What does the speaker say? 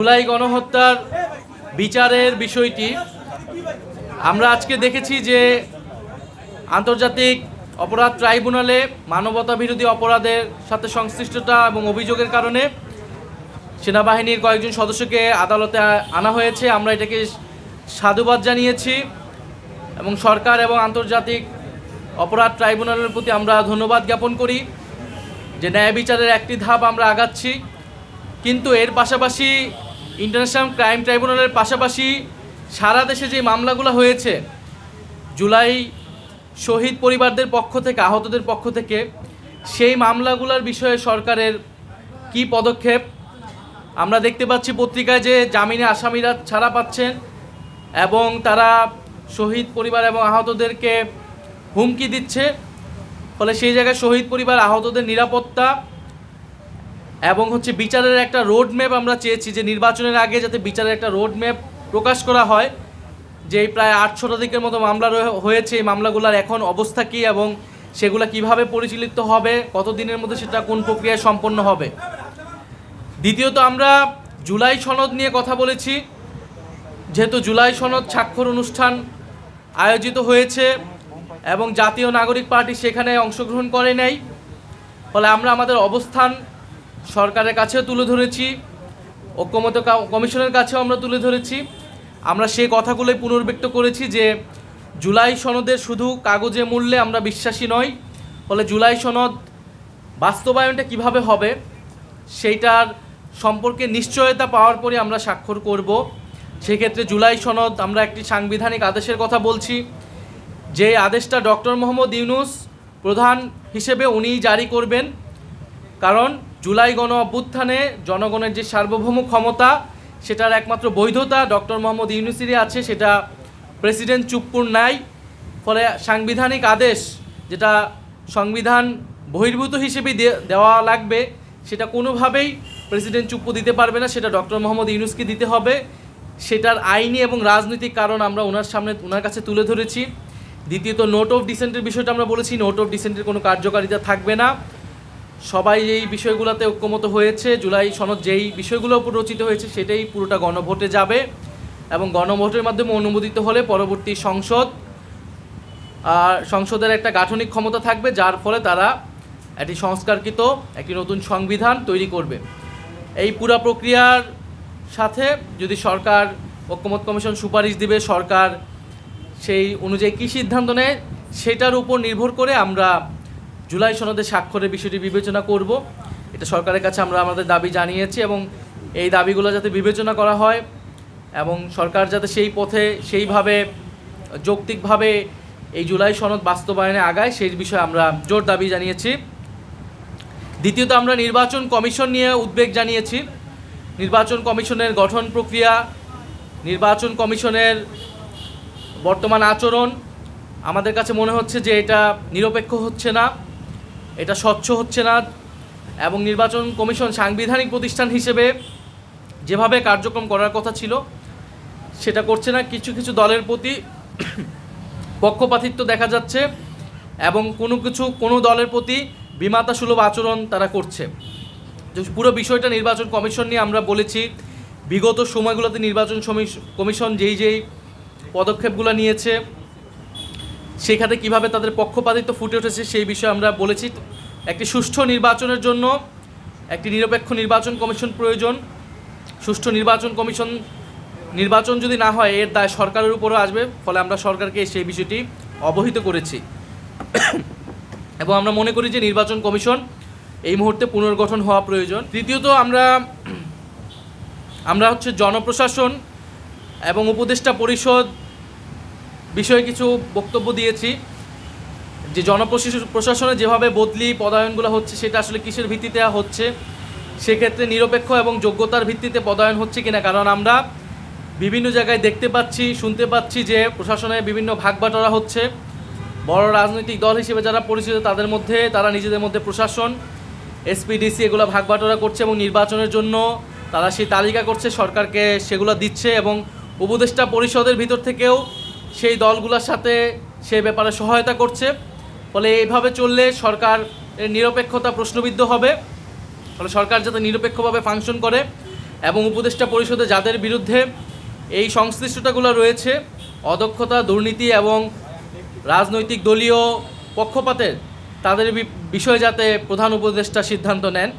জুলাই গণহত্যার বিচারের বিষয়টি আমরা আজকে দেখেছি যে আন্তর্জাতিক অপরাধ ট্রাইব্যুনালে মানবতা বিরোধী অপরাধের সাথে সংশ্লিষ্টতা এবং অভিযোগের কারণে সেনাবাহিনীর কয়েকজন সদস্যকে আদালতে আনা হয়েছে। আমরা এটাকে সাধুবাদ জানিয়েছি এবং সরকার এবং আন্তর্জাতিক অপরাধ ট্রাইব্যুনালের প্রতি আমরা ধন্যবাদ জ্ঞাপন করি যে ন্যায় বিচারের একটি ধাপ আমরা আগাচ্ছি। কিন্তু এর পাশাপাশি ইন্টারন্যাশনাল ক্রাইম ট্রাইব্যুনালের পাশাপাশি সারা দেশে যে মামলাগুলো হয়েছে, জুলাই শহীদ পরিবারদের পক্ষ থেকে, আহতদের পক্ষ থেকে, সেই মামলাগুলোর বিষয়ে সরকারের কি পদক্ষেপ? আমরা দেখতে পাচ্ছি পত্রিকায় যে জামিনে আসামিরা ছাড়া পাচ্ছেন এবং তারা শহীদ পরিবার এবং আহতদেরকে হুমকি দিচ্ছে। ফলে সেই জায়গায় শহীদ পরিবার, আহতদের নিরাপত্তা এবং হচ্ছে বিচারের একটা রোড ম্যাপ আমরা চেয়েছি যে নির্বাচনের আগে যাতে বিচারের একটা রোড ম্যাপ প্রকাশ করা হয়, যে প্রায় আটশো শতাধিকের মতো মামলা হয়েছে। এই মামলাগুলোর এখন অবস্থা কী এবং সেগুলো কীভাবে পরিচালিত হবে কত দিনের মধ্যে সেটা কোন প্রক্রিয়ায় সম্পন্ন হবে? দ্বিতীয়ত আমরা জুলাই সনদ নিয়ে কথা বলেছি। যেহেতু জুলাই সনদ স্বাক্ষর অনুষ্ঠান আয়োজিত হয়েছে এবং জাতীয় নাগরিক পার্টি সেখানে অংশগ্রহণ করে নাই। ফলে আমরা আমাদের অবস্থান সরকারের কাছেও তুলে ধরেছি, ঐক্যমত কমিশনের কাছেও আমরা তুলে ধরেছি। আমরা সেই কথাগুলোই পুনর্ব্যক্ত করেছি যে, জুলাই সনদের শুধু কাগজে মূল্যে আমরা বিশ্বাসী নই, ফলে জুলাই সনদ বাস্তবায়নটা কীভাবে হবে, সেইটার সম্পর্কে নিশ্চয়তা পাওয়ার পরে আমরা স্বাক্ষর করব। সেক্ষেত্রে জুলাই সনদ আমরা একটি সাংবিধানিক আদেশের কথা বলছি, যে আদেশটা ডক্টর মোহাম্মদ ইউনুস প্রধান হিসেবে উনিই জারি করবেন। কারণ জুলাই গণ অভ্যুত্থানে জনগণের যে সার্বভৌম ক্ষমতা, সেটার একমাত্র বৈধতা ডক্টর মোহাম্মদ ইউনুসিরই আছে, সেটা প্রেসিডেন্ট চুপ্পুর নাই। ফলে সাংবিধানিক আদেশ যেটা সংবিধান বহির্ভূত হিসেবে দেওয়া লাগবে, সেটা কোনোভাবেই প্রেসিডেন্ট চুপ্পু দিতে পারবে না, সেটা ডক্টর মোহাম্মদ ইউনুসকে দিতে হবে। সেটার আইনি এবং রাজনৈতিক কারণ আমরা ওনার সামনে, ওনার কাছে তুলে ধরেছি। দ্বিতীয়ত নোট অফ ডিসেন্টের বিষয়টা আমরা বলেছি নোট অফ ডিসেন্টের কোনো কার্যকারিতা থাকবে না। সবাই এই বিষয়গুলোতে ঐক্যমত হয়েছে। জুলাই সনদ যেই বিষয়গুলো রচিত হয়েছে, সেটাই পুরোটা গণভোটে যাবে এবং গণভোটের মাধ্যমে অনুমোদিত হলে পরবর্তী সংসদ, আর সংসদের একটা গাঠনিক ক্ষমতা থাকবে, যার ফলে তারা একটি সংস্কারকৃত, একটি নতুন সংবিধান তৈরি করবে। এই পুরা প্রক্রিয়ার সাথে যদি সরকার, ঐক্যমত কমিশন সুপারিশ দিবে, সরকার সেই অনুযায়ী কী সিদ্ধান্ত নেয়, সেটার উপর নির্ভর করে আমরা জুলাই সনদে স্বাক্ষরের বিষয়টি বিবেচনা করব। এটা সরকারের কাছে আমরা আমাদের দাবি জানিয়েছি এবং এই দাবিগুলো যাতে বিবেচনা করা হয় এবং সরকার যাতে সেই পথে সেইভাবে যৌক্তিকভাবে এই জুলাই সনদ বাস্তবায়নে আগায়, সেই বিষয়ে আমরা জোর দাবি জানিয়েছি। দ্বিতীয়ত আমরা নির্বাচন কমিশন নিয়ে উদ্বেগ জানিয়েছি। নির্বাচন কমিশনের গঠন প্রক্রিয়া, নির্বাচন কমিশনের বর্তমান আচরণ, আমাদের কাছে মনে হচ্ছে যে এটা নিরপেক্ষ হচ্ছে না। এটা স্বচ্ছ হচ্ছে না এবং নির্বাচন কমিশন সাংবিধানিক প্রতিষ্ঠান হিসেবে যেভাবে কার্যক্রম করার কথা ছিল, সেটা করছে না। কিছু কিছু দলের প্রতি পক্ষপাতিত্ব দেখা যাচ্ছে এবং কোনো কিছু, কোনো দলের প্রতি বিমাতা সুলভ আচরণ তারা করছে। পুরো বিষয়টা নির্বাচন কমিশন নিয়ে আমরা বলেছি। বিগত সময়গুলোতে নির্বাচন কমিশন যেই যেই পদক্ষেপগুলো নিয়েছে সেখানে কীভাবে তাদের পক্ষপাতিত্ব ফুটে উঠেছে সেই বিষয়ে আমরা বলেছি। একটি সুষ্ঠু নির্বাচনের জন্য একটি নিরপেক্ষ নির্বাচন কমিশন প্রয়োজন। সুষ্ঠু নির্বাচন কমিশন, নির্বাচন যদি না হয়, এর দায় সরকারের উপরও আসবে। ফলে আমরা সরকারকে সেই বিষয়টি অবহিত করেছি। এবং আমরা মনে করি যে নির্বাচন কমিশন এই মুহূর্তে পুনর্গঠন হওয়া প্রয়োজন। তৃতীয়ত আমরা আমরা হচ্ছে জনপ্রশাসন এবং উপদেষ্টা পরিষদ বিষয়ে কিছু বক্তব্য দিয়েছি। যে জনপ্রশাসন প্রশাসনে যেভাবে বদলি পদায়নগুলো হচ্ছে, সেটা আসলে কিসের ভিত্তিতে হচ্ছে? সেক্ষেত্রে নিরপেক্ষ এবং যোগ্যতার ভিত্তিতে পদায়ন হচ্ছে কিনা? কারণ আমরা বিভিন্ন জায়গায় দেখতে পাচ্ছি, শুনতে পাচ্ছি যে প্রশাসনে বিভিন্ন ভাগবাটোয়ারা হচ্ছে। বড় রাজনৈতিক দল হিসেবে যারা পরিচিত, তাদের মধ্যে, তারা নিজেদের মধ্যে প্রশাসন এসপিডিসি এগুলো ভাগবাটোয়ারা করছে এবং নির্বাচনের জন্য তারা সেই তালিকা করছে, সরকারকে সেগুলো দিচ্ছে এবং উপদেষ্টা পরিষদের ভিতর থেকেও সেই দলগুলোর সাথে সে ব্যাপারে সহায়তা করছে। ফলে এইভাবে চললে সরকার নিরপেক্ষতা প্রশ্নবিদ্ধ হবে। ফলে সরকার যাতে নিরপেক্ষভাবে ফাংশন করে এবং উপদেষ্টা পরিষদে যাদের বিরুদ্ধে এই সংশ্লিষ্টতাগুলো রয়েছে, অদক্ষতা, দুর্নীতি এবং রাজনৈতিক দলীয় পক্ষপাতের, তাদের বিষয়ে যাতে প্রধান উপদেষ্টা সিদ্ধান্ত নেন।